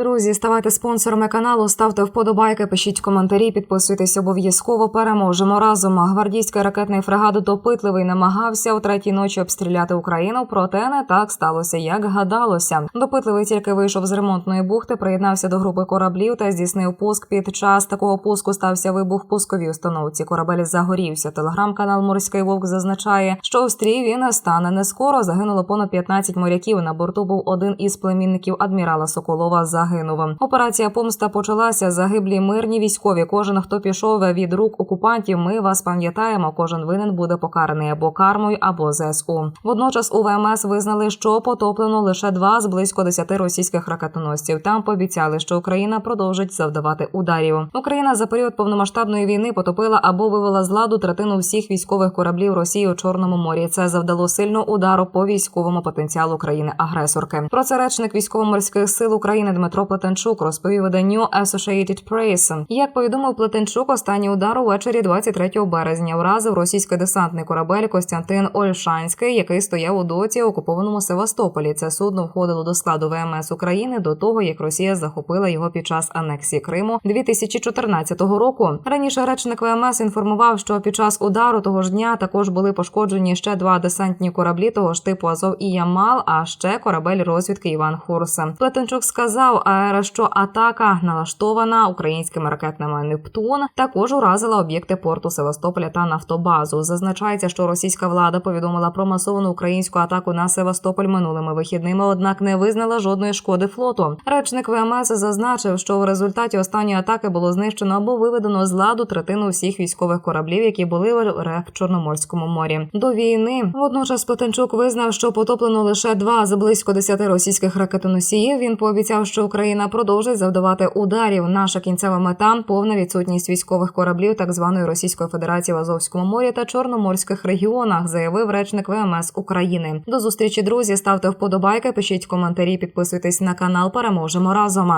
Друзі, ставайте спонсорами каналу, ставте вподобайки, пишіть коментарі, підписуйтесь обов'язково. Переможемо разом. Гвардійський ракетний фрегат допитливий намагався у третій ночі обстріляти Україну, проте не так сталося, як гадалося. Допитливий тільки вийшов з ремонтної бухти, приєднався до групи кораблів та здійснив пуск. Під час такого пуску стався вибух пусковій установці. Корабель загорівся. Телеграм-канал Морський Вовк зазначає, що у стрій він стане не скоро. Загинуло понад 15 моряків. На борту був один із племінників адмірала Соколова. Загинув. Операція помста почалася. Загиблі мирні військові. Кожен, хто пішов від рук окупантів, ми вас пам'ятаємо. Кожен винен буде покараний або кармою, або ЗСУ. Водночас у ВМС визнали, що потоплено лише два з близько 10 російських ракетоносців. Там пообіцяли, що Україна продовжить завдавати ударів. Україна за період повномасштабної війни потопила або вивела з ладу третину всіх військових кораблів Росії у Чорному морі. Це завдало сильного удару по військовому потенціалу країни-агресорки. Про це речник військово-морських сил України Дмитро Плетенчук розповів виданню Associated Press. Як повідомив Плетенчук, останній удар увечері 23 березня вразив російський десантний корабель Костянтин Ольшанський, який стояв у доці окупованому Севастополі. Це судно входило до складу ВМС України до того, як Росія захопила його під час анексії Криму 2014 року. Раніше речник ВМС інформував, що під час удару того ж дня також були пошкоджені ще два десантні кораблі того ж типу Азов і Ямал, а ще корабель розвідки Іван Хорса. Плетенчук сказав, Що атака налаштована українськими ракетними Нептун також уразила об'єкти порту Севастополя та нафтобазу. Зазначається, що російська влада повідомила про масовану українську атаку на Севастополь минулими вихідними, однак не визнала жодної шкоди флоту. Речник ВМС зазначив, що в результаті останньої атаки було знищено або виведено з ладу третину всіх військових кораблів, які були в РФ Чорноморському морі. До війни водночас Плетенчук визнав, що потоплено лише два з близько десяти російських ракетоносіїв. Він пообіцяв, що Україна продовжить завдавати ударів. Наша кінцева мета повна відсутність військових кораблів так званої Російської Федерації в Азовському морі та Чорноморських регіонах, заявив речник ВМС України. До зустрічі, друзі. Ставте вподобайки, пишіть коментарі, підписуйтесь на канал. Переможемо разом.